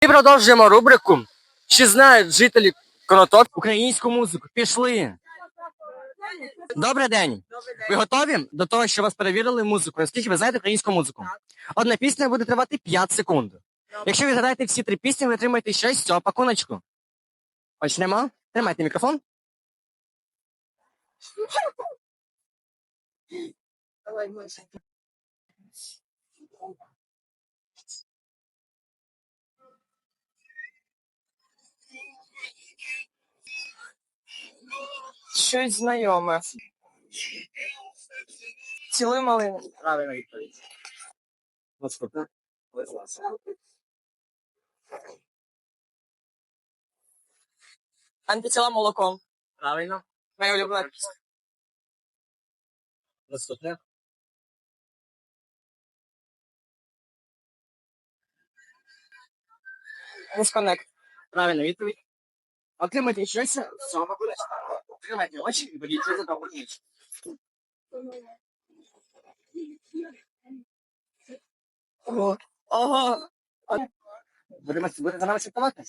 І продовжуємо рубрику. Чи знають жителі Конотоп українську музику? Пішли. Добрий день. Ви готові до того, що вас перевірили музику? Наскільки ви знаєте українську музику? Одна пісня буде тривати 5 секунд. Якщо ви згадаєте всі три пісні, ви отримаєте щось з цього пакуночку. Почнемо. Тримайте мікрофон. Щось знайоме. Цілуй малину. Правильно відповідь. Антитіла молоком. Правильно. Моя улюблена пісня. Наступне. Дисконект. Правильно відповідь. Отримайте щось з цього пакуночку. Тримайте очі і беріть за того ніч. Ого. Ого. Будемо за нами слідкувати?